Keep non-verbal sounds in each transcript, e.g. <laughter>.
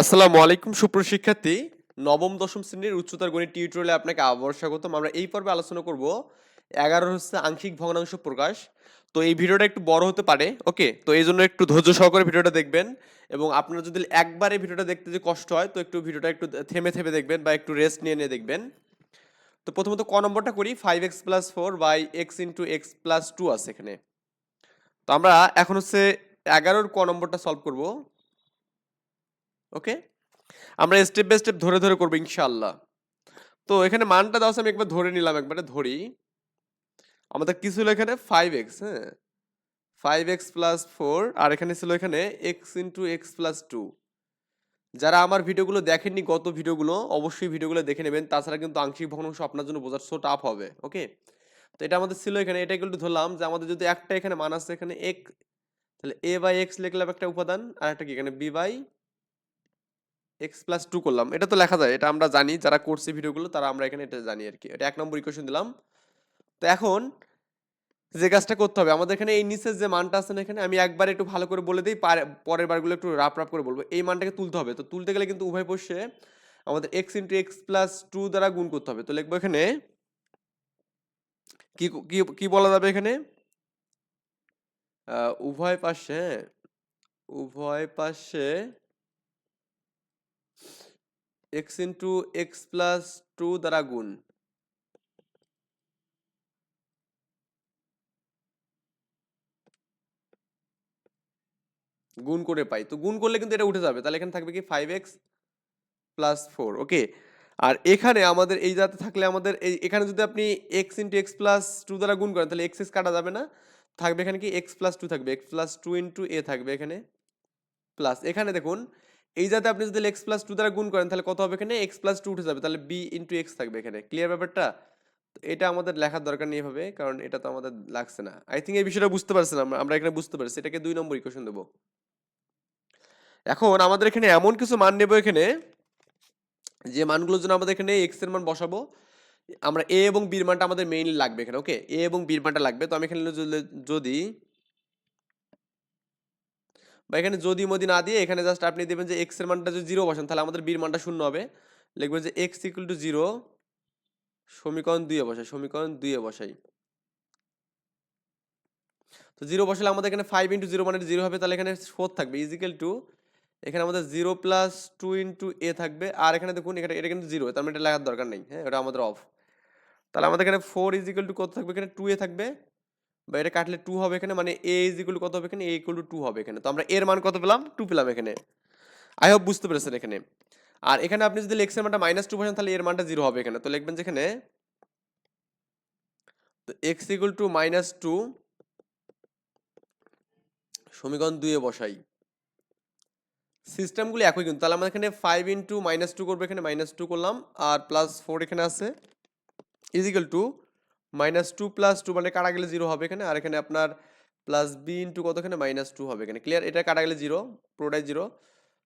আসসালামু আলাইকুম সুপ্রশিক্ষার্থী নবম, দশম শ্রেণির উচ্চতর গণিত টিউটোরিয়ালে আপনাকে আবার স্বাগতম। আমরা এই পর্বে আলোচনা করব এগারো হচ্ছে আংশিক ভগ্নাংশ প্রকাশ। তো এই ভিডিওটা একটু বড় হতে পারে, ওকে? তো এই জন্য একটু ধৈর্য সহকারে ভিডিওটা দেখবেন এবং আপনারা যদি একবারে ভিডিওটা দেখতে যে কষ্ট হয়, তো একটু ভিডিওটা একটু থেমে থেমে দেখবেন বা একটু রেস্ট নিয়ে নিয়ে দেখবেন। তো প্রথমত ক নম্বরটা করি five x plus four by x into x plus two আছে এখানে। তো আমরা এখন হচ্ছে এগারোর ক নম্বরটা সলভ করব। ওকে? আমরা স্টেপ বাই স্টেপ ধরে ধরে করব ইনশাল্লাহ তো এখানে মানটা দাও আমি একবার ধরে নিলাম, একবারে ধরি। আমাদের কি ছিল এখানে? ফাইভ এক্স হ্যাঁ? ফাইভ এক্স প্লাস ফোর আর এখানে ছিল এখানে x into x plus two যারা আমার ভিডিওগুলো দেখেননি, গত ভিডিওগুলো, অবশ্যই ভিডিওগুলো দেখে নেবেন। তাছাড়া কিন্তু আংশিক ভগ্নাংশ আপনার জন্য বোঝার সো টাফ হবে, ওকে? তো এটা আমাদের ছিল এখানে, এটা একটু ধরলাম যে আমাদের যদি একটা এখানে মান আছে এখানে এক তাহলে এ বাই এক্স লিখলাম একটা উপাদান, আর একটা কি এখানে? B by x plus two করলাম। এটা তো লেখা যায়, এটা আমরা জানি, যারা করছে ভিডিওগুলো, তারা আমরা এখানে এটা জানি আর কি। এটা এক নম্বর ইকুয়েশন দিলাম। তো এখন যে কাজটা করতে হবে, আমাদের এখানে এই নিচের যে মানটা আছে না এখানে, আমি একবার একটু ভালো করে বলে দিই, পারে- পরের বারগুলো একটু রাপ রাপ করে বলব। এই মানটাকে তুলতে হবে। তো তুলতে গেলে কিন্তু উভয় পক্ষে আমাদের x into x plus two দ্বারা গুণ করতে হবে। তো লিখব এখানে, কি বলা যাবে এখানে? উভয় পাশে উভয় পাশে x into x plus two দ্বারা গুণ। গুণ করে পাই। তো গুণ করলে কিন্তু এটা উঠে যাবে। তাহলে এখানে থাকবে কি five x plus four okay আর এখানে আমাদের এই যাতে থাকলে আমাদের এই, এখানে যদি আপনি x into x plus two দ্বারা গুণ করেন, তাহলে এক্স এক্স কাটা যাবে না। থাকবে এখানে কি এক্স প্লাস টু থাকবে। X plus two into A থাকবে এখানে। প্লাস এখানে দেখুন এই যাতে আপনি যদি এক্স প্লাস টু দ্বারা গুণ করেন, তাহলে কত হবে এখানে? এক্স প্লাস টু উঠে যাবে, তাহলে বি ইন্টু এক্স থাকবে এখানে। ক্লিয়ার ব্যাপারটা? এটা আমাদের লেখার দরকার নেই এভাবে, কারণ এটা তো আমাদের লাগছে না। আই থিঙ্ক এই বিষয়টা বুঝতে পারছেন আমরা আমরা এখানে বুঝতে পারছি। এটাকে দুই নম্বর ইকুয়েশন দেবো। এখন আমাদের এখানে এমন কিছু মান নেব এখানে, যে মানগুলোর জন্য আমাদের এখানে এক্সের মান বসাবো। আমরা এ এবং বির মানটা আমাদের মেইনলি লাগবে এখানে ওকে এ এবং বির মানটা লাগবে। তো আমি এখানে যদি বা এখানে যদি মদি না দিয়ে এখানে জাস্ট আপনি দেবেন যে এক্সের মানটা যদি জিরো বসান, তাহলে আমাদের বির মানটা শূন্য হবে। লিখবেন যে এক্স ইকুয়াল টু জিরো সমীকরণ দুইয়ে বসাই, সমীকরণ দুইয়ে বসাই। তো জিরো বসালে আমাদের এখানে ফাইভ ইন্টু জিরো মানে জিরো হবে, তাহলে এখানে ফোর থাকবে ইজিক্যাল টু এখানে আমাদের zero plus two into A থাকবে, আর এখানে দেখুন এখানে, এটা কিন্তু জিরো তার মানে এটা লাগার দরকার নেই হ্যাঁ এটা আমাদের অফ তাহলে আমাদের এখানে ফোর ইজিক্যাল টু কত থাকবে? এখানে টু এ থাকবে বা এটা কাটলে টু হবে এখানে মানে এ ইজ ইকুয়াল কত হবে এখানে? এ ইকুয়াল টু হবে এখানে। তো আমরা এর মান কত পেলাম? টু পেলাম এখানে। আই হোপ বুঝতে পেরেছেন এখানে। আর এখানে আপনি যদি এক্সের মানটা মাইনাস টু বসান, তাহলে এর মানটা জিরো হবে এখানে। তো লিখবেন যেখানে তো x equal to minus two সমীকরণ দুইয়ে বসাই। সিস্টেমগুলি একই কিন্তু। তাহলে আমরা এখানে ফাইভ ইন্টু মাইনাস টু করব এখানে। মাইনাস টু করলাম। আর প্লাস ফোর এখানে আছে। Is equal to minus two plus two মানে কাটা গেলে জিরো হবে এখানে, আর এখানে আপনার প্লাস বি ইন্টু কত এখানে মাইনাস টু হবে এখানে। ক্লিয়ার এটা কাটা গেলে জিরো পুরোটাই জিরো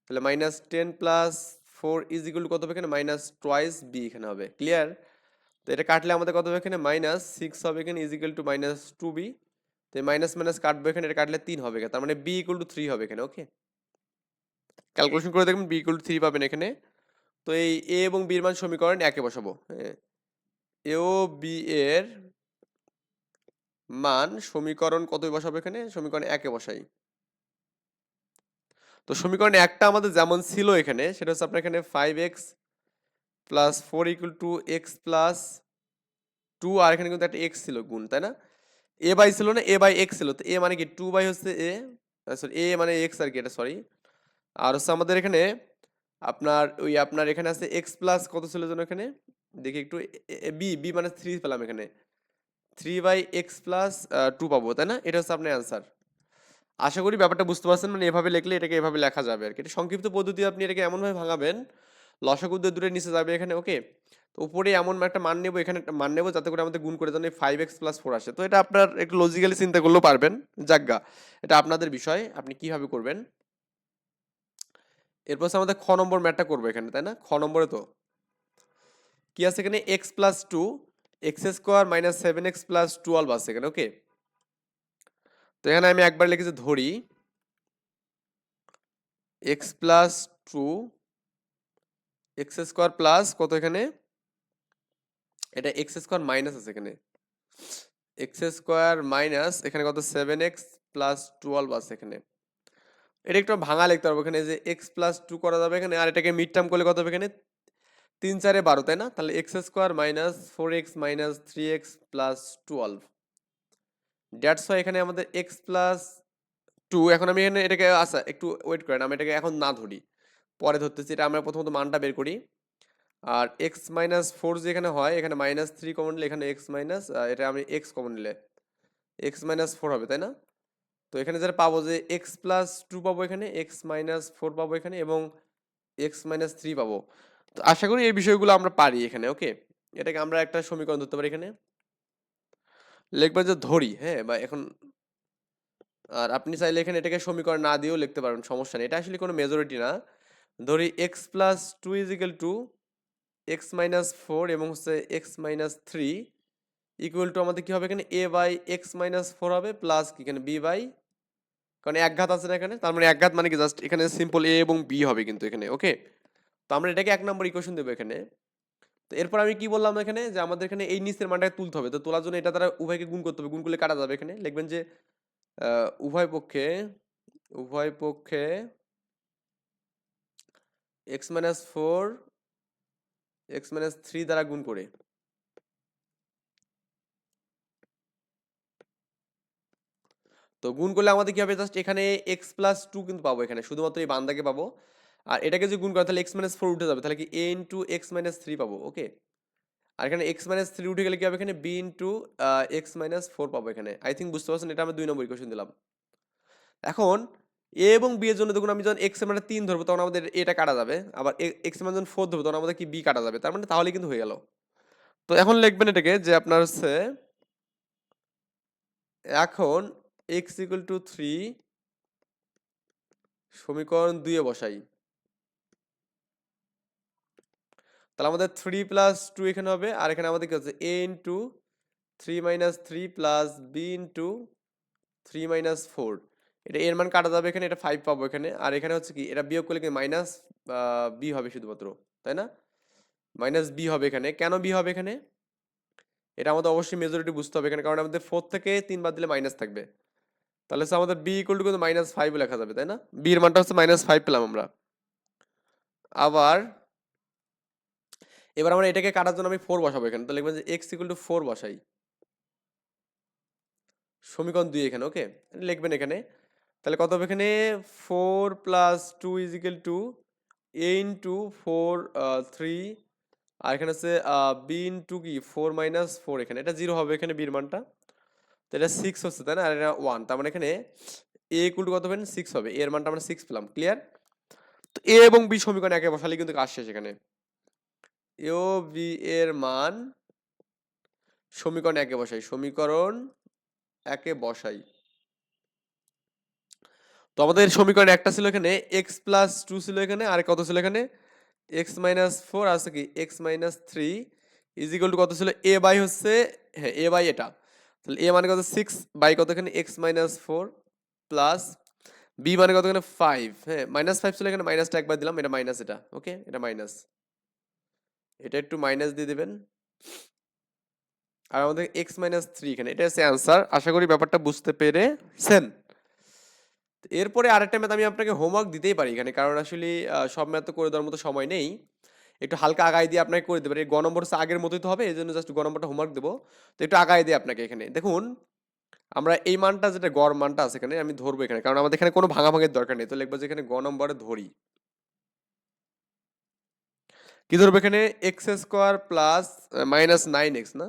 তাহলে minus ten plus four is equal কত হবে এখানে? মাইনাস টোয়াইস বি এখানে হবে। ক্লিয়ার তো এটা কাটলে আমাদের কত হবে এখানে? মাইনাস সিক্স হবে এখানে is equal to minus two B তো মাইনাস মাইনাস কাটবে এখানে, এটা কাটলে তিন হবে তার মানে বি ইকুয়াল টু থ্রি হবে এখানে ওকে ক্যালকুলেশন করে দেখবেন বি ইকুয়াল টু থ্রি পাবেন এখানে। তো এই এ এবং বির মান সমীকরণ একে বসাবো। হ্যাঁ। এ ও বি এর মান সমীকরণ কত বসাবো এখানে? সমীকরণ একে বসাই। তো সমীকরণ একটা আমাদের যেমন ছিল এখানে, সেটা হচ্ছে আপনার এখানে five x plus four equal to x plus two আর এখানে কিন্তু একটা এক্স ছিল গুণ, তাই না? এ বাই ছিল না এ বাই এক্স ছিল, তো এ মানে কি? টু বাই হচ্ছে এ সরি এ মানে এক্স আর কি এটা সরি আর হচ্ছে আমাদের এখানে আপনার, ওই আপনার এখানে আছে এক্স প্লাস কত ছিল যেন এখানে? দেখি একটু বি বি মানে থ্রি পেলাম এখানে। Three by x plus two পাবো, তাই না? এটা হচ্ছে আপনার অ্যান্সার আশা করি ব্যাপারটা বুঝতে পারছেন মানে এভাবে লিখলে এটাকে এভাবে লেখা যাবে আর কি। এটা সংক্ষিপ্ত পদ্ধতি আপনি এটাকে এমনভাবে ভাঙাবেন লসাগুদ্দের দূরে, নিচে যাবে এখানে ওকে তো উপরে এমন একটা মান নেব, এখানে একটা মান নেব, যাতে করে আমাদের গুণ করে যেন ফাইভ এক্স প্লাস ফোর আসে। তো এটা আপনার একটু লজিক্যালি চিন্তা করলেও পারবেন। যাজ্ঞা এটা আপনাদের বিষয়, আপনি কীভাবে করবেন? এরপর আমাদের খ নম্বর ম্যাটটা করব এখানে, তাই না? খ নম্বরে তো কি আছে এখানে? X plus two x square minus seven x plus twelve আছে এখানে ওকে তো এখানে আমি একবার লিখেছি ধরি x plus two x square plus কত এখানে? এটা এক্স স্কোয়ার মাইনাস আছে এখানে। এক্স স্কোয়ার মাইনাস এখানে কত? সেভেন এক্স প্লাস টুয়েলভ আছে এখানে। এটা একটু ভাঙা লিখতে পারব এখানে যে এক্স প্লাস টু করা যাবে এখানে, আর এটাকে মিড টার্ম করলে কত হবে এখানে? তিন চারে বারো, তাই না? তাহলে x square minus four x minus three x plus twelve that's হয় এখানে আমাদের এক্স প্লাস টু এখন আমি এখানে এটাকে আচ্ছা একটু ওয়েট করেন, আমি এটাকে এখন না ধরি। পরে ধরতেছি, এটা আমরা প্রথমত মানটা বের করি। আর এক্স মাইনাস ফোর যে এখানে হয়, এখানে মাইনাস থ্রি কমন নিলে এখানে এক্স মাইনাস এটা আমি এক্স কমন নিলে এক্স মাইনাস ফোর হবে, তাই না? তো এখানে যেটা পাবো যে এক্স প্লাস টু পাবো এখানে এক্স মাইনাস ফোর পাবো এখানে এবং এক্স মাইনাস থ্রি পাবো। আশা করি এই বিষয়গুলো আমরা পারি এখানে, ওকে? এটাকে আমরা একটা সমীকরণ ধরতে পারি এখানে। লিখবেন যে ধরি হ্যাঁ? বা এখন আর আপনি চাইলে এখানে এটাকে সমীকরণ না দিয়েও লিখতে পারেন, সমস্যা নেই। এটা আসলে কোনো মেজরিটি না। ধরি x plus two is equal to x minus four এবং হচ্ছে x minus three equal to আমাদের কী হবে এখানে? A by x minus four হবে প্লাস কি এখানে? বি বাই কারণ এক ঘাত আছে না এখানে, তার মানে এক ঘাত মানে কি? জাস্ট এখানে সিম্পল এ এবং বি হবে কিন্তু এখানে, ওকে? তো আমরা এটাকে এক নম্বর ইকুয়েশন দেবো এখানে। তো এরপর আমি কি বললাম এখানে? যে আমাদের এখানে এই নিচের মানটাকে তুলতে হবে। তো তোলার জন্য এটা দ্বারা উভয়কে গুণ করতে হবে। গুণ করলে কাটা যাবে এখানে। লিখবেন যে উভয় পক্ষে উভয় পক্ষে x minus four x minus three দ্বারা গুণ করে। তো গুণ করলে আমাদের কি হবে? জাস্ট এখানে এক্স প্লাস টু কিন্তু পাবো এখানে। শুধুমাত্র এই বান্দাকে পাবো। আর এটাকে যদি গুণ করা, তাহলে এক্স মাইনাস ফোর উঠে যাবে, তাহলে কি A into x minus three পাবো ওকে আর এখানে এক্স মাইনাস থ্রি উঠে গেলে কি হবে এখানে? B into x minus four পাবো এখানে। আই থিঙ্ক বুঝতে পারছেন, এটা আমরা দুই নম্বর ইকুয়েশন দিলাম। এখন এ এবং বি এর জন্য দেখুন, আমি যখন এক্স মানে তিন ধরবো, তখন আমাদের এটা কাটা যাবে। আবার এক্স মানে যখন ফোর ধরবো, তখন আমাদের কি বি কাটা যাবে? তার মানে তাহলে কিন্তু হয়ে গেল। তো এখন লিখবেন এটাকে যে আপনার হচ্ছে, এখন এক্স ইকুয়াল টু থ্রি সমীকরণ দুইয়ে বসাই। তাহলে আমাদের থ্রি প্লাস টু এখানে হবে, আর এখানে আমাদের কি হচ্ছে? A into three minus three plus B into three minus four এটা এর মান কাটা যাবে এখানে, এটা ফাইভ পাবো এখানে, আর এখানে হচ্ছে কি, এটা বিয়োগ করলে কি মাইনাস বি হবে শুধুমাত্র, তাই না? মাইনাস বি হবে এখানে, কেন বি হবে এখানে? এটা আমাদের অবশ্যই মেজরিটি বুঝতে হবে এখানে, কারণ আমাদের ফোর থেকে তিন বাদ দিলে মাইনাস থাকবে। তাহলে হচ্ছে আমাদের বি ইকুয়াল টু কিন্তু মাইনাস ফাইভ লেখা যাবে, তাই না? বি এর মানটা হচ্ছে মাইনাস ফাইভ পেলাম আমরা। আবার এবার আমরা এটাকে কাটার জন্য আমি ফোর বসাবো এখানে। তো লিখবেন যে এক্স ইকুয়াল টু ফোর বসাই। সমীকরণ দুই এখানে ওকে লিখবেন এখানে। তাহলে কত হবে এখানে? Four plus two is equal to A into four three আর এখানে হচ্ছে বি ইন্টু কি? ফোর মাইনাস ফোর এখানে। এটা জিরো হবে এখানে বির মানটা। তো এটা সিক্স হচ্ছে, তাই না? আর এটা ওয়ান তার মানে এখানে এ ইকুয়াল টু কত পাবেন সিক্স হবে। এর মানটা আমরা সিক্স পেলাম। ক্লিয়ার তো এ এবং বি সমীকরণ একে বসালে কিন্তু কাজ শেষ এখানে। ও বি এর মান সমীকরণ একে বসাই। সমীকরণ একে বসাই। তো আমাদের সমীকরণ একটা ছিল এখানে এক্স প্লাস টু ছিল এখানে, আর কত ছিল এখানে? এক্স মাইনাস ফোর আছে কি? X minus three is equal to কত ছিল? এ বাই হচ্ছে হ্যাঁ এ বাই এটা। তাহলে এ মানে কত? সিক্স বাই কত এখানে? X minus four plus B মানে কত এখানে? ফাইভ হ্যাঁ মাইনাস ফাইভ ছিল এখানে মাইনাসটা একবার দিলাম, এটা মাইনাস এটা ওকে এটা মাইনাস এটা একটু মাইনাস দিয়ে দেবেন। আর আমাদের এক্স মাইনাস থ্রি এখানে এটা হচ্ছে অ্যান্সার আশা করি ব্যাপারটা বুঝতে পেরেছেন এরপরে আরেকটা ম্যাথ আমি আপনাকে হোমওয়ার্ক দিতেই পারি এখানে, কারণ আসলে সব ম্যাথ তো করে দেওয়ার মতো সময় নেই। একটু হালকা আগাই দিয়ে আপনাকে করে দিতে পারি। গ নম্বর আগের মতোই তো হবে এই জন্য জাস্ট গ নম্বরটা হোমওয়ার্ক দেবো। তো একটু আগাই দিয়ে আপনাকে এখানে। দেখুন, আমরা এই মানটা, যেটা গড় মানটা আছে এখানে, আমি ধরবো এখানে, কারণ আমাদের এখানে কোনো ভাঙাভাঙের দরকার নেই। তো লিখব যে এখানে গ নম্বরে ধরি। কি ধরবো এখানে? X square plus minus nine x না?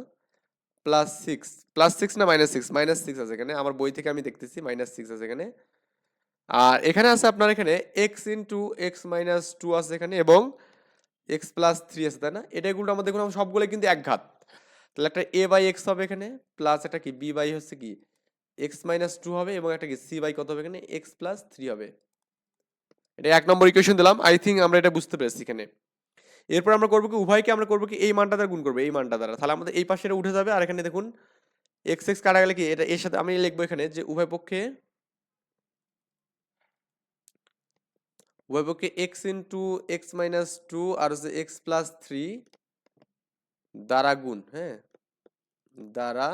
প্লাস সিক্স প্লাস সিক্স না মাইনাস সিক্স মাইনাস সিক্স আছে এখানে। আমার বই থেকে আমি দেখতেছি মাইনাস সিক্স আছে এখানে। আর এখানে আছে আপনার এখানে x into x minus two আছে এখানে এবং এক্স প্লাস থ্রি আছে, তাই না? এটা এগুলো আমাদের দেখুন সবগুলো কিন্তু এক ঘাত তাহলে একটা এ বাই এক্স হবে এখানে প্লাস একটা কি? বি বাই হচ্ছে কি? এক্স মাইনাস টু হবে এবং একটা কি? সি বাই কত হবে এখানে? এক্স প্লাস থ্রি হবে। এটা এক নম্বর ইকুয়েশন দিলাম। আই থিঙ্ক আমরা এটা বুঝতে পেরেছি এখানে। এরপর আমরা করব কি, উভয়কে আমরা করব কি, এই মানটা দ্বারা গুণ করব, এই মানটা দ্বারা। তাহলে আমাদের এই পাশে উঠে যাবে, আর এখানে দেখুন এক্স এক্স কাটা গেলে কি, এটা এর সাথে আমি লিখব এখানে যে উভয় পক্ষে উভয়পক্ষে x into x minus two আর হচ্ছে এক্স প্লাস থ্রি দ্বারা গুণ হ্যাঁ দ্বারা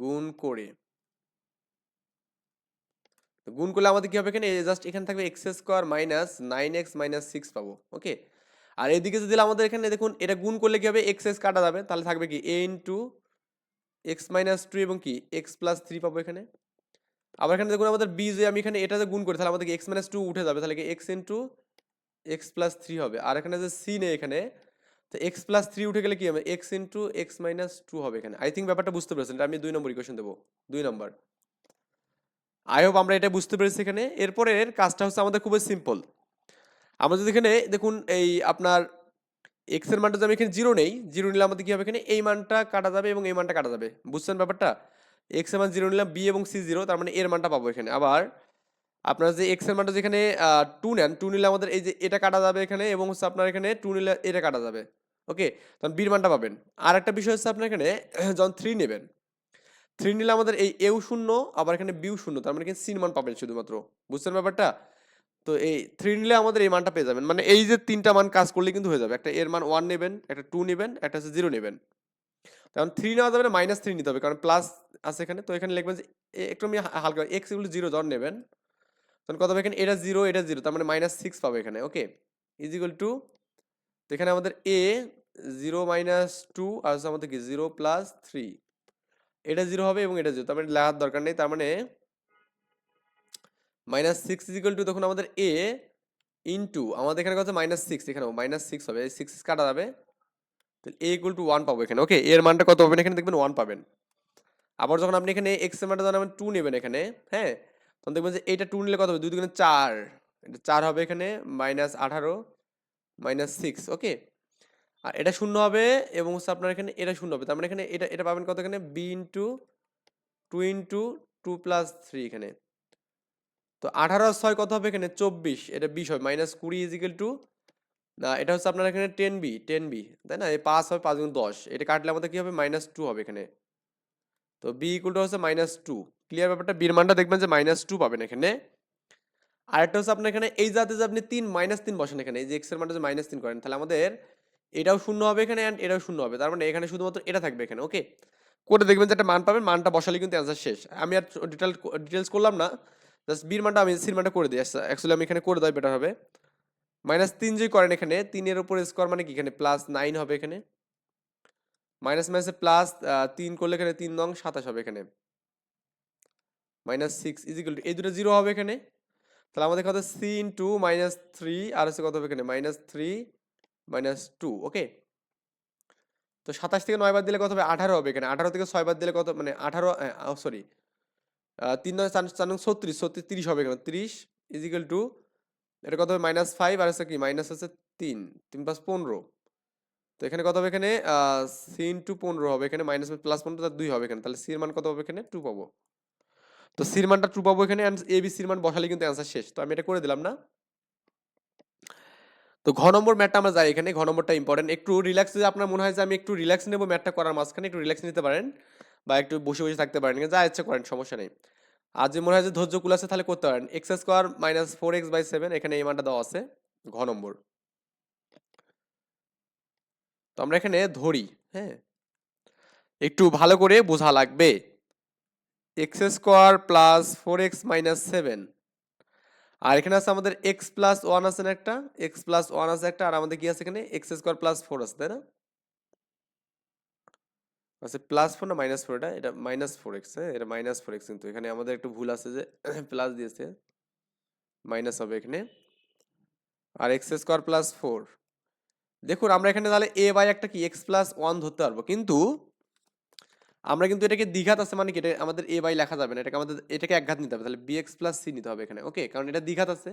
গুণ করে। গুণ করলে আমাদের কি হবে এখানে? জাস্ট এখানে থাকবে x square minus nine x minus six পাবো ওকে আর এদিকে যদি আমাদের এখানে দেখুন, এটা গুণ করলে কি হবে? এক্স এস কাটা যাবে। তাহলে থাকবে কি? A into x minus two এবং কি? এক্স প্লাস থ্রি পাবো এখানে। আবার এখানে দেখুন, আমাদের বি যে আমি এখানে এটাতে গুণ করি, তাহলে আমাদের এক্স মাইনাস টু উঠে যাবে? তাহলে কি x into x plus three হবে। আর এখানে যে সি নেই এখানে, তো এক্স প্লাস থ্রি উঠে গেলে কি হবে? X into x minus two হবে এখানে। আই থিঙ্ক ব্যাপারটা বুঝতে পেরেছেন। আমি দুই নম্বর ইকুয়েশন দেবো। দুই নম্বর। আই হোপ আমরা এটা বুঝতে পেরেছি এখানে। এরপরের কাজটা হচ্ছে আমাদের খুবই সিম্পল আমরা যদি এখানে, দেখুন, এই আপনার এক্সের মানটা যদি আমি এখানে জিরো নেই জিরো নিলে আমাদের কি হবে এখানে? এই মানটা কাটা যাবে এবং এই মানটা কাটা যাবে। বুঝছেন ব্যাপারটা? এক্সের মান জিরো নিলাম বি এবং সি জিরো তার মানে এর মানটা পাবো এখানে। আবার আপনার যে এক্সের মানটা যেখানে টু নেন টু নিলে আমাদের এই যে এটা কাটা যাবে এখানে এবং হচ্ছে আপনার এখানে টু নিলে এটা কাটা যাবে। ওকে? তখন বির মানটা পাবেন। আর একটা বিষয় হচ্ছে আপনার এখানে, যখন থ্রি নেবেন থ্রি নিলে আমাদের এই এও শূন্য, আবার এখানে বিউ শূন্য, তার মানে এখানে সিন মান পাবেন শুধুমাত্র। বুঝছেন ব্যাপারটা? তো এই থ্রি নিলে আমাদের এই মানটা পেয়ে যাবেন। মানে এই যে তিনটা মান কাজ করলে কিন্তু হয়ে যাবে। একটা এর মান ওয়ান নেবেন, একটা টু নেবেন, একটা হচ্ছে জিরো নেবেন। কারণ থ্রি নেওয়া যাবে না মাইনাস থ্রি নিতে হবে। কারণ প্লাস আছে এখানে, তো এখানে লিখবেন যে একটু আমি হালকা এক্স এগুলো জিরো জন নেবেন, তখন কত হবে? এখানে এটা জিরো এটা জিরো তার মানে মাইনাস সিক্স পাবে এখানে ওকে ইজিক্যাল টু তো এখানে আমাদের এ জিরো মাইনাস টু আর হচ্ছে আমাদের কি? জিরো প্লাস থ্রি এটা জিরো হবে এবং এটা জিরো তার মানে লেখার দরকার নেই, তার মানে মাইনাস সিক্স ইজিক্যাল টু তখন আমাদের এ ইন্টু আমাদের এখানে কত মাইনাস সিক্স এখানেও মাইনাস সিক্স হবে। সিক্স কাটা যাবে। তাহলে এ ইকুয়াল টু ওয়ান পাবো এখানে। ওকে এর মানটা কত পাবেন? এখানে দেখবেন ওয়ান পাবেন। আবার যখন আপনি এখানে এক্সের মানটা যখন টু নেবেন এখানে হ্যাঁ? তখন দেখবেন যে এইটা টু নিলে কত হবে? দুই দুগুণে চার। এটা চার হবে এখানে মাইনাস আঠারো মাইনাস সিক্স ওকে আর এটা শূন্য হবে এবং হচ্ছে আপনার এখানে এটা শূন্য হবে। তার মানে এখানে এটা এটা পাবেন কত এখানে? B into two into two plus three এখানে। তো আঠারো ছয় কত হবে এখানে? চব্বিশ। এটা বিশ হয় মাইনাস কুড়ি ইজিক্যাল টু না, এটা হচ্ছে আপনার এখানে টেন বি টেন বি তাই না? এই পাঁচ হবে পাঁচ গুণ দশ। এটা কাটলে আমাদের কি হবে? মাইনাস টু হবে এখানে। তো বি ইকুয়ালটা হচ্ছে মাইনাস টু ক্লিয়ার ব্যাপারটা? বির মানটা দেখবেন যে মাইনাস টু পাবেন এখানে। আরেকটা হচ্ছে আপনার এখানে এই জাতে যে আপনি তিন মাইনাস তিন বসেন এখানে, এই যে এক্সের মানটা যে মাইনাস তিন করেন, তাহলে আমাদের এটাও শূন্য হবে এখানে অ্যান্ড এটাও শূন্য হবে। তার মানে এখানে শুধুমাত্র এটা থাকবে এখানে ওকে করে দেখবেন যে একটা মান পাবেন, মানটা বসালে কিন্তু অ্যান্সার শেষ। আমি আর ডিটেল ডিটেলস করলাম না। জাস্ট বির মানটা আমি সির মানটা করে দিই। অ্যাকচুয়ালি আমি এখানে করে দেওয়া বেটার হবে। মাইনাস তিন যদি করেন এখানে, তিনের উপর স্কোয়ার মানে কি? এখানে প্লাস নাইন হবে এখানে। মাইনাস মাইনাসে প্লাস তিন করলে এখানে তিন নং সাতাশ হবে এখানে। মাইনাস সিক্স ইজিক্যাল টু এই দুটো জিরো হবে এখানে। তাহলে আমাদের কত? সি ইন্টু মাইনাস থ্রি আর হচ্ছে কত হবে এখানে? Minus three minus two okay তো সাতাশ থেকে নয় বাদ দিলে কত হবে? আঠারো হবে এখানে। আঠারো থেকে ছয় বাদ দিলে কত? মানে আঠারো সরি তিন নয় চার নং ছত্রিশ ছত্রিশ, তিরিশ হবে এখানে। তিরিশ ইজিক্যাল টু এটা কত হবে? মাইনাস ফাইভ আর হচ্ছে কি? মাইনাস হচ্ছে তিন তিন প্লাস পনেরো। তো এখানে কত হবে এখানে? সি ইন্টু পনেরো হবে এখানে মাইনাস প্লাস পনেরো, তার দুই হবে এখানে। তাহলে সির মান কত হবে এখানে? টু পাবো। তো সির মানটা টু পাবো এখানে এ বি সির মান বসালে কিন্তু অ্যান্সার শেষ। তো আমি এটা করে দিলাম না। তো ঘ নম্বর ম্যাটটা আমরা যাই এখানে। ঘ নম্বরটা ইম্পর্টেন্ট একটু রিল্যাক্স যদি আপনার মনে হয় যে আমি একটু রিল্যাক্স নেব ম্যাটটা করার মাঝখানে, একটু রিল্যাক্স নিতে পারেন। বা একটু বসে বসে থাকতে পারেন, যা ইচ্ছে করেন, সমস্যা নেই। আর যে মনে হয় যে ধৈর্য কুল আছে তাহলে করতে পারেন। X square minus four x by seven, এখানে এই মানটা দেওয়া আছে, ঘ নম্বর। তো আমরা এখানে ধরি হ্যাঁ? একটু ভালো করে বোঝা লাগবে। X square plus four x minus seven. আর এখানে আছে আমাদের এক্স প্লাস ওয়ান আছে একটা, এক্স প্লাস ওয়ান আছে একটা, আর আমাদের কি আছে এখানে? এক্স স্কোয়ার প্লাস ফোর আছে, তাই না? আচ্ছা প্লাস ফোর না মাইনাস ফোর এটা এটা মাইনাস ফোর এক্স হ্যাঁ? এটা মাইনাস ফোর এক্স কিন্তু। এখানে আমাদের একটু ভুল আছে যে <coughs> প্লাস দিয়েছে। মাইনাস হবে এখানে। আর এক্স স্কোয়ার প্লাস ফোর দেখুন, আমরা এখানে তাহলে এ বাই একটা কি? এক্স প্লাস ওয়ান ধরতে পারব। কিন্তু, আমরা কিন্তু এটাকে দ্বিঘাত আছে মানে কি? এটা আমাদের এ বাই লেখা যাবে না। এটাকে আমাদের, এটাকে একঘাত নিতে হবে। তাহলে বি এক্স প্লাস সি নিতে হবে এখানে। ওকে কারণ এটা দ্বিঘাত আছে।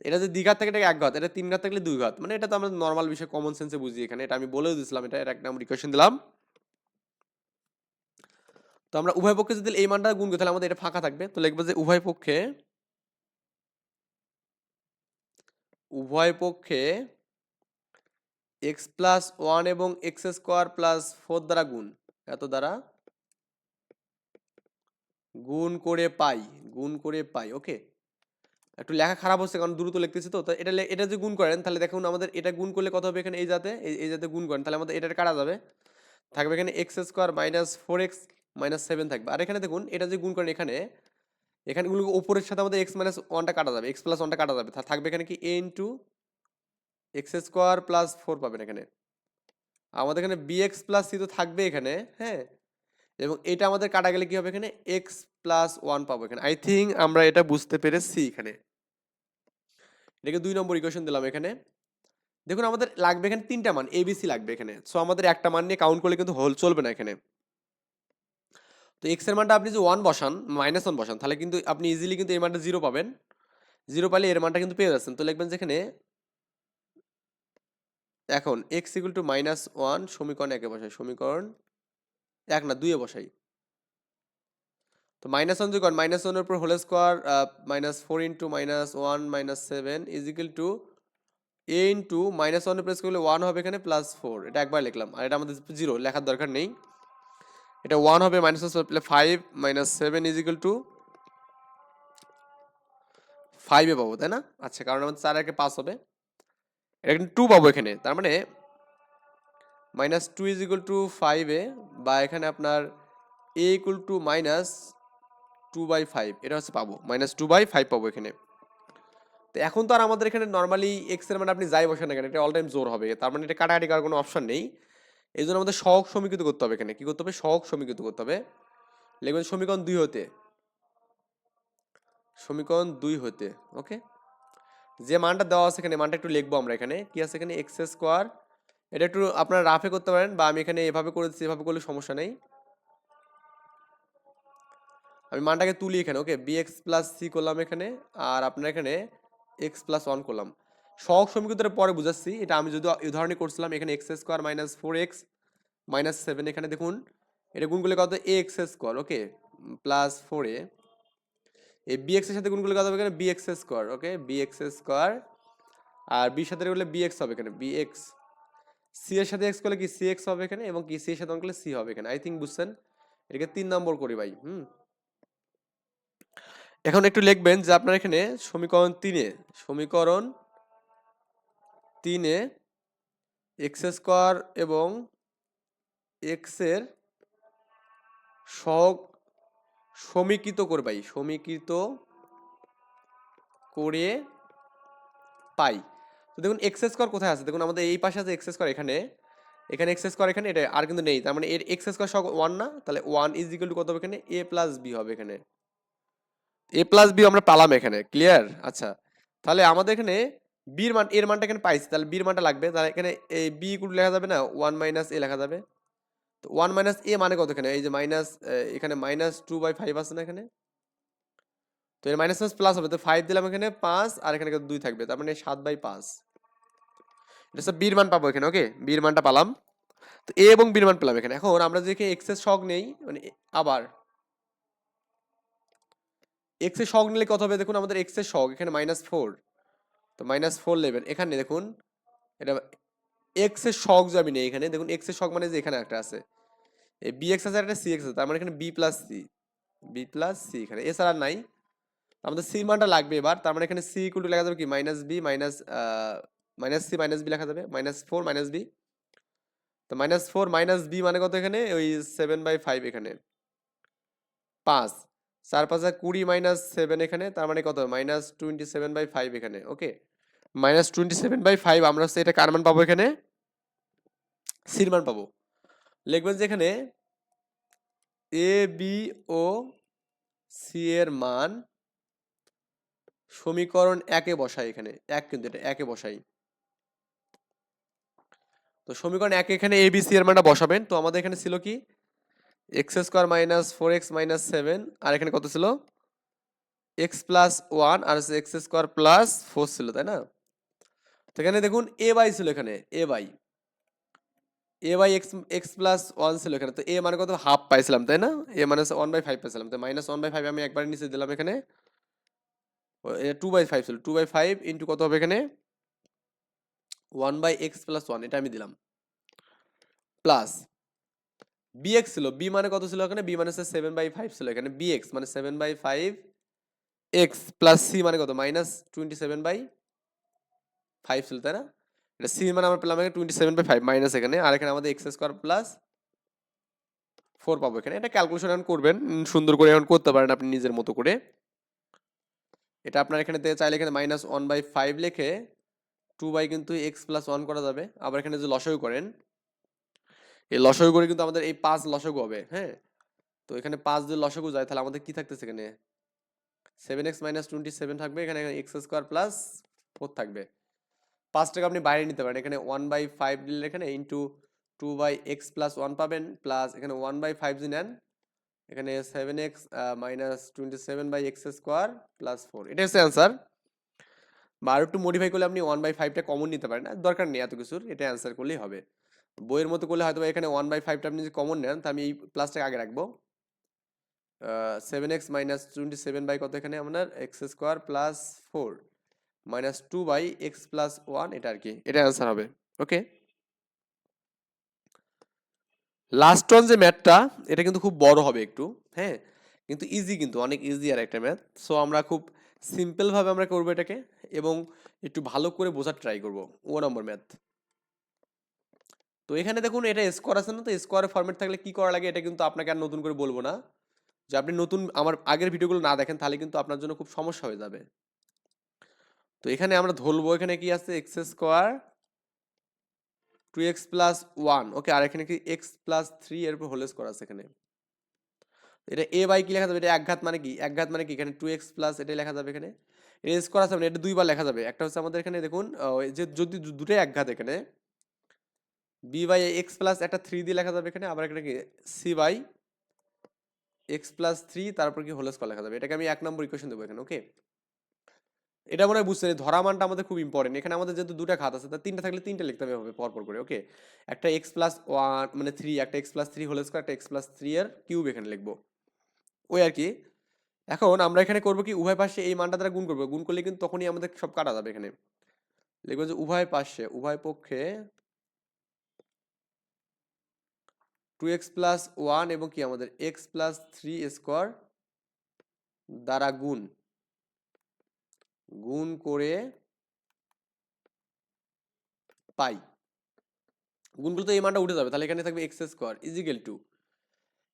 এটা যে দ্বিঘাত থাকে, এটাকে একঘাত। এটা তিন ঘাত থাকলে দুই ঘাত। মানে এটা তো আমরা নর্মাল বিষয় কমন সেন্সে বুঝি এখানে। এটা আমি বলেও দিয়েছিলাম। এটা এর এক নাম্বার ইকুয়েশন দিলাম। তো আমরা উভয় পক্ষে যদি এই মানটা গুণ করি, তাহলে আমাদের এটা ফাঁকা থাকবে। তো লিখব যে উভয় পক্ষে উভয় পক্ষে এক্স প্লাস ওয়ান এবং এক্স স্কোয়ার প্লাস ফোর দ্বারা গুণ। এত দ্বারা গুণ করে পাই, গুণ করে পাই ওকে একটু লেখা খারাপ হচ্ছে কারণ দ্রুত লিখতেছি তো এটা এটা যদি গুণ করেন, তাহলে দেখুন আমাদের এটা গুণ করলে কত হবে এখানে এই জাতে? এই জাতে গুণ করেন, তাহলে আমাদের এটা কাটা যাবে। থাকবে এখানে x square minus four x minus seven থাকবে। আর এখানে দেখুন, এটা যে গুণ করেন এখানে এখানে গুলো উপরের সাথে আমাদের এক্স মাইনাস ওয়ানটা কাটা যাবে এক্স প্লাস ওয়ানটা কাটা যাবে। থাকবে এখানে কি? A into x square plus four পাবেন এখানে। আমাদের এখানে বি এক্স প্লাস সি তো থাকবে এখানে হ্যাঁ? এবং এটা আমাদের কাটা গেলে কি হবে এখানে? এক্স প্লাস ওয়ান পাবো এখানে। আই থিঙ্ক আমরা এটা বুঝতে পেরেছি এখানে। এটাকে দুই নম্বর ইকুয়েশন দিলাম এখানে। দেখুন, আমাদের লাগবে এখানে তিনটা মান এবিসি লাগবে এখানে। সো আমাদের একটা মান নিয়ে কাউন্ট করলে কিন্তু হোল চলবে না এখানে। তো এক্সের মানটা আপনি যদি ওয়ান বসান মাইনাস ওয়ান বসান, তাহলে কিন্তু আপনি ইজিলি কিন্তু এই মানটা জিরো পাবেন। জিরো পালে এর মানটা কিন্তু পেয়ে যাচ্ছেন। তো লিখবেন যেখানে এখন x equal to minus one সমীকরণ একে বসাই। সমীকরণ এক না, দুইয়ে বসাই। তো মাইনাস ওয়ান করেন মাইনাস ওয়ানের উপর whole square minus four into minus one minus seven is equal to a into minus ওয়ানের প্রেস করলে ওয়ান হবে এখানে প্লাস ফোর এটা একবার লিখলাম। আর এটা আমাদের জিরো লেখার দরকার নেই। এটা ওয়ান হবে minus one five minus seven is equal to ফাইভে পাবো, তাই না? আচ্ছা কারণ আমাদের চার একে পাস হবে। এটা কিন্তু টু পাবো এখানে, তার মানে minus two is equal to ফাইভে বা এখানে আপনার a equal to minus two by five এটা হচ্ছে পাবো মাইনাস টু বাই ফাইভ পাবো এখানে। তো এখন তো আর আমাদের এখানে নর্মালি এক্সের মানে আপনি যাই বসেন না কেন, এটা অল টাইম জোর হবে, তার মানে এটা কাটাকাটি করার কোনো অপশন নেই। এই জন্য আমাদের সহক সমীকৃত করতে হবে এখানে। কি করতে হবে? সহক সমীকৃত করতে হবে। লিখবেন সমীকরণ দুই হতে। সমীকরণ দুই হতে ওকে যে মানটা দেওয়া আছে এখানে, মানটা একটু লিখব আমরা এখানে। কি আছে এখানে? এক্স স্কোয়ার এটা একটু আপনারা রাফে করতে পারেন বা আমি এখানে এভাবে করে দিচ্ছি, এভাবে করলে সমস্যা নেই। আমি মানটাকে তুলি এখানে okay B x plus C করলাম এখানে, আর আপনার এখানে এক্স প্লাস ওয়ান করলাম। সহগ সমীকরণের পরে বুঝাচ্ছি, এটা আমি যদি উদাহরণে করছিলাম, এখানে x square minus four x minus seven এখানে দেখুন, এটা গুণ করলে কত? A x square okay plus four a এই বি এক্সের সাথে গুণ করলে কত হবে এখানে? B x square okay B x square আর বির সাথে করলে বি এক্স হবে এখানে বি এক্স সি এর সাথে এক্স করলে কি? সি এক্স হবে এখানে, এবং কি? সি এর সাথে করলে সি হবে এখানে আই থিঙ্ক বুঝছেন? এটাকে তিন নম্বর করি ভাই, হুম? এখন একটু লিখবেন যে আপনার এখানে সমীকরণ তিনে, সমীকরণ তিনে এক্স স্কোয়ার এবং এক্সের সহগ সমীকৃত করে পাই, সমীকৃত করে পাই। তো দেখুন, এক্স স্কোয়ার কোথায় আছে? দেখুন, আমাদের এই পাশে আছে এক্স স্কোয়ার এখানে এখানে এক্স স্কোয়ার এখানে, এটা আর কিন্তু নেই। তার মানে এর এক্স স্কোয়ার সহ ওয়ান না, তাহলে ওয়ান ইজ ইকুয়াল টু কত হবে এখানে? এ প্লাস বি হবে এখানে। এ প্লাস বি আমরা পালাম এখানে ক্লিয়ার আচ্ছা তাহলে আমাদের এখানে বির মান, এর মানটা এখানে পাইছি, তাহলে বির মানটা লাগবে। তাহলে এখানে এই বি ইকুয়াল লেখা যাবে না ওয়ান মাইনাস এ লেখা যাবে। তো ওয়ান মাইনাস এ মানে কত এখানে? এই যে মাইনাস এখানে মাইনাস টু বাই ফাইভ আছে না এখানে? তো এর মাইনাস মাইনাস প্লাস হবে, তো ফাইভ দিলাম এখানে পাঁচ, আর এখানে দুই থাকবে, তার মানে সাত বাই পাঁচ। এটা হচ্ছে বীর মান পাবো এখানে ওকে বীর মানটা পালাম। তো এ এবং বীর মান পেলাম এখানে। এখন আমরা যদি এক্সের শখ নেই মানে আবার এক্সের শখ নিলে কত হবে? দেখুন, আমাদের এক্সের শখ এখানে মাইনাস ফোর তো মাইনাস ফোর নেবেন এখানে দেখুন, এটা এক্সের শখ যে আমি নেই এখানে, দেখুন এক্সের শখ মানে যে এখানে একটা আছে। এই বি এক্স আছে একটা সি এক্স আছে, তার মানে এখানে B plus C B plus C এখানে। এছাড়া নাই। আমাদের সি মানটা লাগবে এবার, তার মানে এখানে সি ইকুয়াল টু লেখা যাবে কি? Minus B minus minus C minus B লেখা যাবে। মাইনাস ফোর মাইনাস বি তো মাইনাস ফোর মাইনাস বি মানে কত এখানে? ওই সেভেন বাই ফাইভ এখানে। পাঁচ। চার পাঁচা কুড়ি মাইনাস সেভেন এখানে, তার মানে কত? Minus twenty seven by five এখানে। Okay minus twenty seven by five, আমরা হচ্ছে এটা কার মান পাবো এখানে? সির মান পাবো। লিখবেন যে এখানে এ বি ও সি এর মান সমীকরণ একে বসাই এখানে। এক কিন্তু এটা, একে বসাই। তো সমীকরণ এক এখানে এ বি সি এর মানটা বসাবেন। তো আমাদের এখানে ছিল কি? X square minus four x minus seven আর এখানে কত ছিল? এক্স প্লাস ওয়ান আর এক্স স্কোয়ার প্লাস ফোর ছিল, তাই না? এখানে দেখুন এ বাই ছিল এখানে a by a by x x plus one ছিল এখানে, তো এ মানে কত? হাফ পাইছিলাম, তাই না? এ মানে ওয়ান বাই ফাইভ পাইছিলাম, তো মাইনাস ওয়ান বাই ফাইভ আমি একবার নিচে দিলাম এখানে। টু বাই ফাইভ ছিল টু বাই ফাইভ ইন্টু কত হবে এখানে? One by x plus one এটা আমি দিলাম। প্লাস বি এক্স ছিল বি মানে কত ছিল এখানে? বি মানে সেভেন বাই ফাইভ ছিল এখানে বি এক্স মানে seven by five x plus C মানে কত? Minus twenty seven by five ছিল তাই না? এটা সি মানে আমরা পেলাম এখানে twenty seven by five minus এখানে। আর এখানে আমাদের এক্স স্কোয়ার প্লাস ফোর পাবো এখানে। এটা ক্যালকুলেশন এখন করবেন। সুন্দর করে এখন করতে পারেন আপনি নিজের মতো করে। এটা আপনার এখানে চাইলে এখানে মাইনাস ওয়ান বাই ফাইভ লিখে টু বাই কিন্তু এক্স প্লাস ওয়ান করা যাবে। আবার এখানে যে লসাগু করেন, এই লসাগু করে কিন্তু আমাদের এই পাঁচ লসাগু হবে হ্যাঁ? তো এখানে পাঁচ যদি লসাগু যায়, তাহলে আমাদের কি থাকতেছে এখানে? Seven x minus twenty seven থাকবে। এখানে এক্স স্কোয়ার প্লাস ফোর থাকবে। পাঁচটাকে আপনি বাইরে নিতে পারেন। এখানে ওয়ান বাই ফাইভ দিলে এখানে into two by x plus one পাবেন প্লাস এখানে ওয়ান বাই ফাইভ যদি নেন। এখানে seven x minus twenty seven by x square plus four এটা হচ্ছে অ্যান্সার বা আরও একটু মডিফাই করলে আপনি ওয়ান বাই ফাইভটা কমন নিতে পারেন দরকার নেই এত কিছুর এটা অ্যান্সার করলেই হবে। বইয়ের মতো করলে হয়তো এখানে ওয়ান বাই ফাইভটা আপনি যদি কমন নেন তা আমি এই প্লাসটাকে আগে রাখব। Seven x minus twenty seven by কত এখানে? আপনার x square plus four minus two by x plus one, এটা আর কি। এটা অ্যান্সার হবে, ওকে? লাস্ট ওয়ান যে ম্যাথটা এটা কিন্তু খুব বড় হবে একটু হ্যাঁ? কিন্তু ইজি কিন্তু, অনেক ইজি আর একটা ম্যাথ সো আমরা খুব সিম্পলভাবে আমরা করব এটাকে, এবং একটু ভালো করে বোঝার ট্রাই করব, ও নম্বর ম্যাথ তো এখানে দেখুন, এটা স্কোয়ার আছে না, তো স্কোয়ারের ফরম্যাট থাকলে কি করা লাগে, এটা কিন্তু আপনাকে আর নতুন করে বলব না। যে আপনি নতুন, আমার আগের ভিডিওগুলো না দেখেন, তাহলে কিন্তু আপনার জন্য খুব সমস্যা হয়ে যাবে। তো এখানে আমরা ধরবো এখানে কি আছে? X square two x plus one okay আর এখানে কি এক্স প্লাস থ্রি এর উপর হোল স্কোয়ার আছে এখানে। এটা এ বাই কি লেখা যাবে? এটা একঘাত মানে কি? একঘাত মানে কি? এখানে টু এক্স প্লাস এটাই লেখা যাবে এখানে। এ স্কোয়ার আছে মানে এটা দুইবার লেখা যাবে। একটা হচ্ছে আমাদের এখানে দেখুন যে যদি দুটোই একঘাত এখানে বি বাই এক্স প্লাস একটা থ্রি দিয়ে লেখা যাবে এখানে, আবার এখানে কি? C by x plus three তারপর কি হোল স্কোয়ার লেখা যাবে। এটাকে আমি এক নম্বর ইকুয়েশন দেবো এখানে ওকে এটা মনে হয় বুঝতে পারি ধরা মানটা আমাদের খুব ইম্পর্টেন্ট এখানে আমাদের যেহেতু দুটো খাত আছে, তা তিনটা থাকলে তিনটা লিখতে হবে পরপর করে ওকে একটা এক্স প্লাস ওয়ান মানে থ্রি একটা x plus three whole square একটা এক্স প্লাস থ্রি এর কিউব এখানে লিখব। ওই আর কি। এখন আমরা এখানে করব কি, উভয় পাশে এই মানটা দ্বারা গুণ করব। গুণ করলে কিন্তু তখনই আমাদের সব কাটা যাবে এখানে। লিখব যে উভয় পাশে, উভয় পক্ষে টু এক্স প্লাস ওয়ান এবং কি আমাদের এক্স প্লাস থ্রি স্কোয়ার দ্বারা গুণ। গুণ করে পাই। গুণ করলে তো এই মানটা উঠে যাবে। তাহলে এখানে থাকবে এক্স স্কোয়ার ইজিক্যাল টু।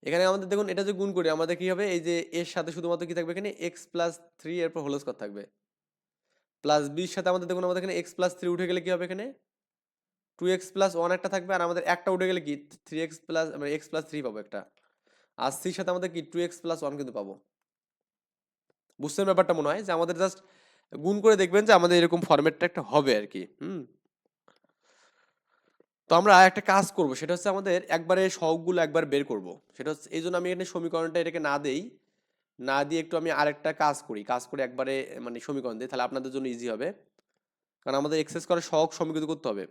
এখানে আমাদের দেখুন, এটা যে গুণ করি, আমাদের কি হবে? এই যে এর সাথে শুধুমাত্র কি থাকবে এখানে? এক্স প্লাস থ্রি এরপর হোল স্কোয়ার থাকবে। প্লাস বির সাথে আমাদের দেখুন, আমাদের এখানে এক্স প্লাস থ্রি উঠে গেলে কি হবে এখানে? টু এক্স প্লাস ওয়ান একটা থাকবে আর আমাদের একটা উঠে গেলে কি? থ্রি এক্স প্লাস মানে এক্স প্লাস থ্রি পাবো একটা। আর সির সাথে আমাদের কি? টু এক্স প্লাস ওয়ান কিন্তু পাবো। বুঝছেন ব্যাপারটা মনে হয়? যে আমাদের জাস্ট গুণ করে দেখবেন যে আমাদের এরকম ফরম্যাটটা একটা হবে আর কি হুম। তো আমরা একটা কাজ করব, সেটা হচ্ছে আমাদের একবারে সহগগুলো একবার বের করব। সেটা হচ্ছে, এই জন্য আমি এখানে সমীকরণটা এটাকে না দেই, না দিয়ে একটু আমি আরেকটা কাজ করি, কাজ করে একবারে মানে সমীকরণ দিই, তাহলে আপনাদের জন্য ইজি হবে। কারণ আমাদের এক্স স্কোয়ার সহগ সমীকৃত করতে হবে।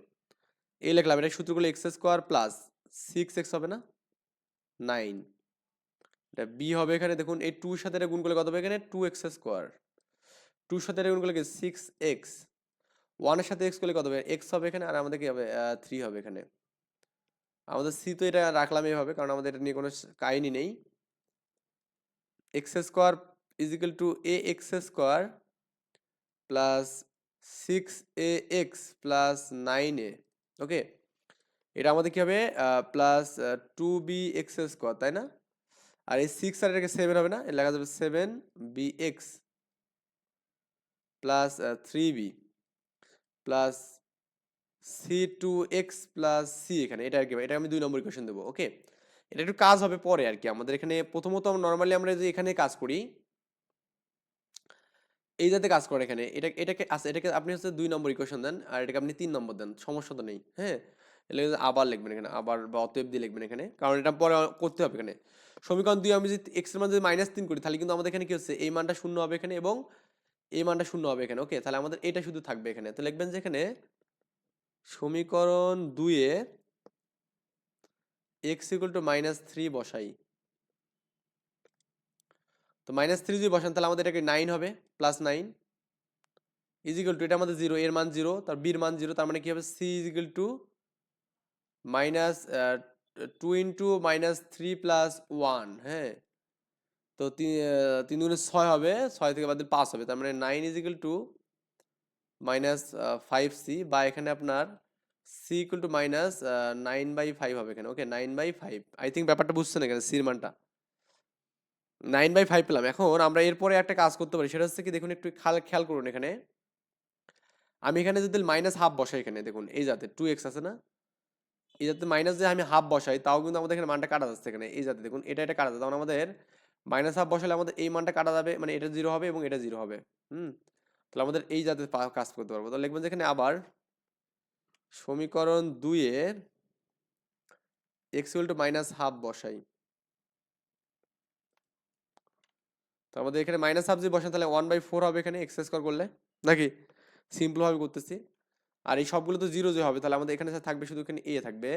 এই লিখলাম, এটা সূত্র করলে x square plus six x হবে না? নাইন এটা বি হবে এখানে, দেখুন, এই টুর সাথে এটা গুণ করলে কত হবে এখানে? টু এক্স স্কোয়ার টুর সাথে এটা গুণ করলে কি সিক্স এক্স ওয়ানের সাথে এক্স করলে কত হবে? এক্স হবে এখানে আর আমাদের কি হবে? থ্রি হবে এখানে। আমাদের সি তো এটা রাখলাম এইভাবে কারণ আমাদের এটা নিয়ে কোনো কাহিনী নেই। X square is equal to a x square plus six a x plus nine a okay এটা আমাদের কি হবে? Plus two B x square তাই না? আর এই সিক্স আর এটাকে সেভেন হবে না, এটা লেখা যাবে seven B x plus three B plus C two x plus C এখানে, এটা আর কি এটা আমি দুই নম্বর ইকুয়েশন দেবো ওকে এটা একটু কাজ হবে পরে আর কি আমাদের এখানে প্রথমত নর্মালি আমরা যে এখানে কাজ করি, এই যাতে কাজ করে এখানে, এটা, এটাকে আচ্ছা এটাকে আপনি হচ্ছে দুই নম্বর ইকুয়েশন দেন, আর এটাকে আপনি তিন নম্বর দেন, সমস্যা তো নেই হ্যাঁ? এগুলো আবার লিখবেন এখানে, আবার বা অতএব দিয়ে লিখবেন এখানে, কারণ এটা পরে করতে হবে এখানে। সমীকরণ দুই আমি যদি এক্সের মান যদি মাইনাস তিন করি, তাহলে কিন্তু আমাদের এখানে কি হচ্ছে, এই মানটা শূন্য হবে এখানে এবং এই মানটা শূন্য হবে এখানে। ওকে, তাহলে আমাদের এটা শুধু থাকবে এখানে। তো লিখবেন যে এখানে সমীকরণ দুইয়ে x equal to minus three বসাই। তো মাইনাস থ্রি যদি বসান, তাহলে আমাদের এটাকে নাইন হবে প্লাস নাইন ইজিক্যাল টু এটা আমাদের জিরো এর মান জিরো তার বির মান জিরো তার মানে কি হবে? C is equal to minus two into minus three plus one হ্যাঁ? তো তিন তিন ছয় হবে, ছয় থেকে বাদ দিলে পাঁচ হবে। তার মানে nine is equal to minus five C বা এখানে আপনার C equal to minus nine by five হবে এখানে। Okay nine by five I think ব্যাপারটা বুঝছেন এখানে সির মানটা। নাইন বাই ফাইভ পেলাম। এখন আমরা এরপরে একটা কাজ করতে পারি, সেটা হচ্ছে কি, দেখুন একটু খেয়াল খেয়াল করুন এখানে। আমি এখানে যদি মাইনাস হাফ বসাই এখানে, দেখুন এই যাতে টু এক্স আছে না? এই যাতে মাইনাস যে আমি হাফ বসাই, তাও কিন্তু আমাদের এখানে মানটা কাটা যাচ্ছে এখানে, এই যাতে দেখুন এটা এটা কাটা যাচ্ছে তখন আমাদের মাইনাস হাফ বসালে আমাদের এই মানটা কাটা যাবে মানে এটা জিরো হবে এবং এটা জিরো হবে। হুম? তাহলে আমাদের এই যাতে কাজ করতে পারব। তাহলে লিখবেন যে এখানে আবার সমীকরণ দুইয়ের x equal to minus half বসাই। তো আমাদের এখানে মাইনাস হাফ যদি বসান তাহলে ওয়ান বাই ফোর হবে এখানে এক্স স্কোয়ার করলে। নাকি? সিম্পল ভাবে করতেছি। আর এই সবগুলো তো জিরো যে হবে, তাহলে আমাদের এখানে থাকবে শুধু এখানে এ থাকবে।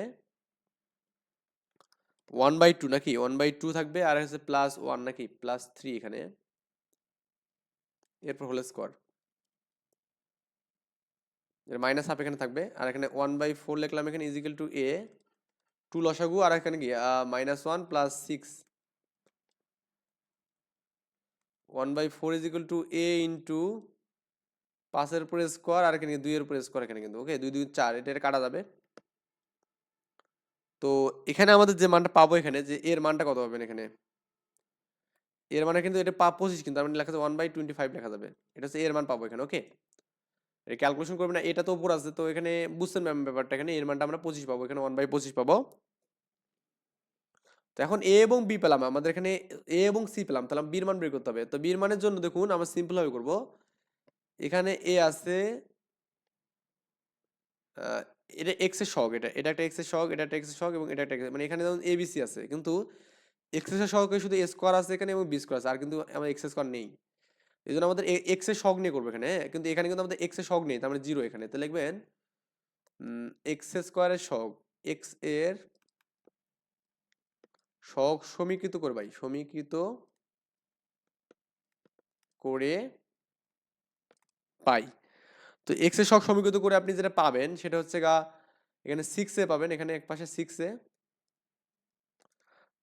ওয়ান বাই টু নাকি? ওয়ান বাই টু থাকবে আর হচ্ছে প্লাস ওয়ান নাকি? প্লাস থ্রি এখানে। এরপর হলে স্কোয়ার মাইনাস হাফ এখানে থাকবে। আর এখানে ওয়ান বাই ফোর লিখলাম এখানে ইজিক্যাল টু এ টু লসাগু আর এখানে কি? Minus one plus six one by four is equal to a into পাঁচের উপরে স্কোয়ার আর এখানে দুইয়ের উপরে স্কোয়ার এখানে কিন্তু। ওকে দুই দুই, চার। এটা কাটা যাবে। তো এখানে আমাদের যে মানটা পাবো এখানে, যে এর মানটা কত পাবেন এখানে? এর মানে কিন্তু এটা পা পঁচিশ কিন্তু, তার মানে লেখা ওয়ান বাই টোয়েন্টি ফাইভ লেখা যাবে। এটা হচ্ছে এর মান পাবো এখানে ওকে এটা ক্যালকুলেশন করবে না, এটা তো উপর আছে, তো এখানে বুঝছেন ম্যাম ব্যাপারটা, এখানে এর মানটা আমরা পঁচিশ পাবো, এখানে ওয়ান বাই পঁচিশ পাবো। তো এখন এ এবং বি পেলাম, আমাদের এখানে এ এবং সি পেলাম, তাহলে বির মান বের করতে হবে। তো বির মানের জন্য দেখুন, আমরা সিম্পল ভাবে করব। এখানে এ আছে এটা এক্সের শখ এটা এটা একটা এক্সের শখ এটা একটা এক্সের শখ এবং এটা একটা মানে এখানে যেমন এ বি সি আছে, কিন্তু এক্সের শখে শুধু এ স্কোয়ার আছে এখানে এবং বি স্কোয়ার আছে, আর কিন্তু আমার এক্স স্কোয়ার নেই। এই জন্য আমাদের এক্সের নিয়ে করব এখানে হ্যাঁ? কিন্তু এখানে কিন্তু আমাদের এক্সের নেই, তার মানে জিরো এখানে। তো লিখবেন এক্স স্কোয়ারের শখ এক্সের শখ সমীকৃত করে ভাই, সমীকৃত করে পাই। তো এক্সের শখ সমীকৃত করে আপনি যেটা পাবেন সেটা হচ্ছে গা, এখানে সিক্স এ পাবেন, এখানে এক পাশে সিক্স এ।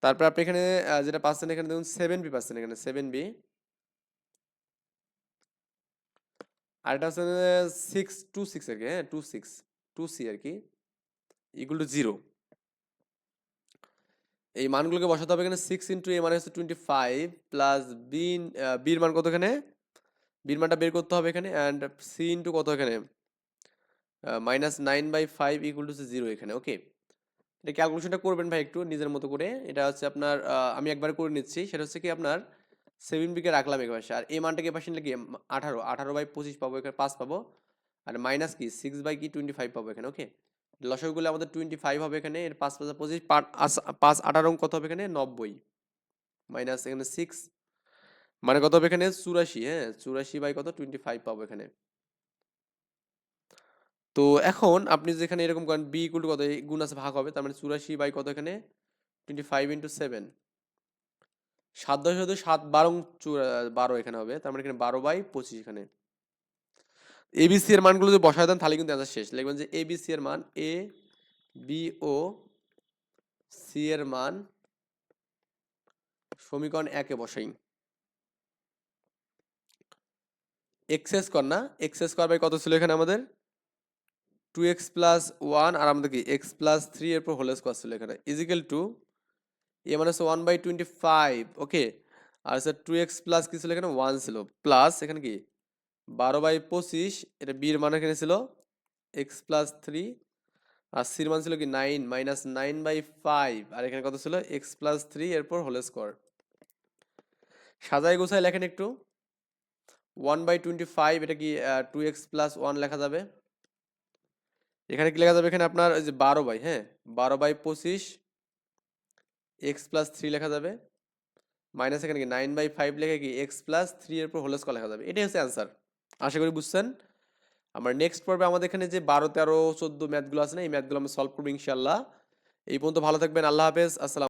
তারপর আপনি এখানে যেটা পাচ্ছেন এখানে দেখুন সেভেন বি পাচ্ছেন এখানে সেভেন বি আর এটা হচ্ছে সিক্স টু সিক্স আর কি হ্যাঁ টু সিক্স টু সি আর কি ইকুয়াল টু জিরো এই মানগুলোকে বসাতে হবে এখানে সিক্স ইন্টু এ মানে হচ্ছে টোয়েন্টি ফাইভ প্লাস বি বির মান কত এখানে? বির মানটা বের করতে হবে এখানে অ্যান্ড সি ইন্টু কত এখানে? Minus nine by five equal to zero এখানে ওকে এটা ক্যালকুলেশনটা করবেন ভাই একটু নিজের মতো করে। এটা হচ্ছে আপনার আমি একবার করে নিচ্ছি। সেটা হচ্ছে কি আপনার সেভেন বিকে রাখলাম এক পাশে। আর এই মানটাকে পাশে নিলে কি? আঠারো। আঠারো বাই পঁচিশ পাবো এখানে, পাঁচ পাবো। আর মাইনাস কি? সিক্স বাই কি? টোয়েন্টি ফাইভ পাবো এখানে ওকে লসগুলো আমাদের টোয়েন্টি ফাইভ হবে এখানে। এর পাঁচ পাঁচ পঁচিশ, পাঁচ আঠারো কত হবে এখানে? নব্বই। মাইনাস এখানে সিক্স মানে কত হবে এখানে? চুরাশি হ্যাঁ? চুরাশি বাই কত? টোয়েন্টি ফাইভ পাবো এখানে। তো এখন আপনি যেখানে এরকম করেন বি ইকুয়াল টু কত? গুণ আছে, ভাগ হবে। তার মানে চুরাশি বাই কত এখানে? টোয়েন্টি ফাইভ ইন্টু সেভেন সাত দশ হয়তো সাত, বারো বারো এখানে হবে। তার মানে এখানে বারো বাই পঁচিশ এখানে। এবিসি এর মানগুলো যদি বসায় দেন, তাহলে কিন্তু অ্যান্সার শেষ। লিখবেন যে এবিসি এর মান এ বি ও সি এর মান সমীকরণ একে বসাই। এক্স স্কোয়ার না। এক্স স্কোয়ার বাই কত ছিল এখানে আমাদের? টু এক্স প্লাস ওয়ান আর আমাদের কি? এক্স প্লাস থ্রি এর পর হোল স্কোয়ার ছিল এখানে। ইজিক্যাল টু এ মানে one by twenty five okay R sir two x plus কি ছিল এখানে? ওয়ান ছিল। প্লাস এখানে কি? বারো বাই পঁচিশ, এটা বির মান এখানে ছিল। এক্স প্লাস থ্রি আর সির মান ছিল কি? Nine minus nine by five আর এখানে কত ছিল? এক্স প্লাস থ্রি এরপর হোল স্কোয়ার সাজাই গোছায় লেখেন একটু। ওয়ান বাই টোয়েন্টি ফাইভ এটা কি টু এক্স প্লাস ওয়ান লেখা যাবে? এখানে কি লেখা যাবে? এখানে আপনার ওই যে বারো বাই হ্যাঁ? বারো বাই পঁচিশ এক্স প্লাস থ্রি লেখা যাবে। মাইনাস এখানে কি নাইন বাই ফাইভ লেখে কি এক্স প্লাস থ্রি এর পর হোল স্কোয়ার লেখা যাবে। এটাই হচ্ছে অ্যান্সার আশা করি বুঝছেন? আমরা নেক্সট পর্বে আমাদের এখানে যে বারো, তেরো, চোদ্দ ম্যাথগুলো আছে না, এই ম্যাথগুলো আমরা সলভ করব ইনশাল্লাহ এই পর্যন্ত ভালো থাকবেন, আল্লাহ হাফেজ, আসসালাম।